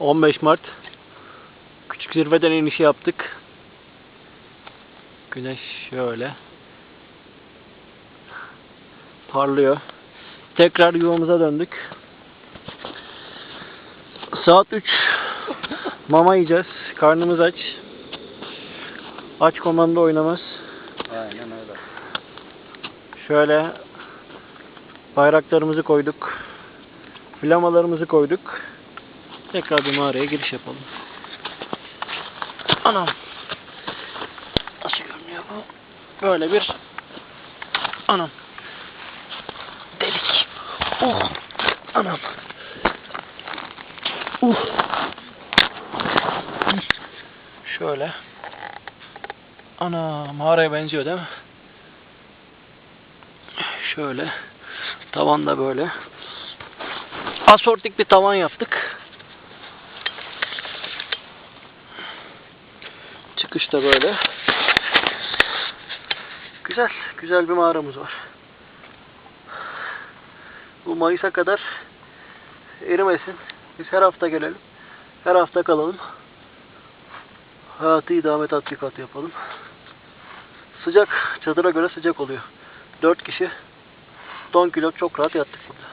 15 Mart. Küçük zirveden inişi yaptık. Güneş şöyle. Parlıyor. Tekrar yuvamıza döndük. Saat 3. Mama yiyeceğiz. Karnımız aç. Aç komanda oynamaz. Aynen öyle. Şöyle bayraklarımızı koyduk. Flamalarımızı koyduk. Tekrar bir mağaraya giriş yapalım. Anam. Nasıl görünüyor bu? Böyle bir anam. Delik. Oh. Anam. Uh. Şöyle. Ana mağaraya benziyor değil mi? Şöyle. Tavan da böyle. Asortik bir tavan yaptık. Çıkış da böyle. Güzel. Güzel bir mağaramız var. Bu Mayıs'a kadar erimesin. Biz her hafta gelelim. Her hafta kalalım. Hayatı idame tatbikat yapalım. Sıcak. Çadıra göre sıcak oluyor. 4 kişi 10 kilo çok rahat yattık burada.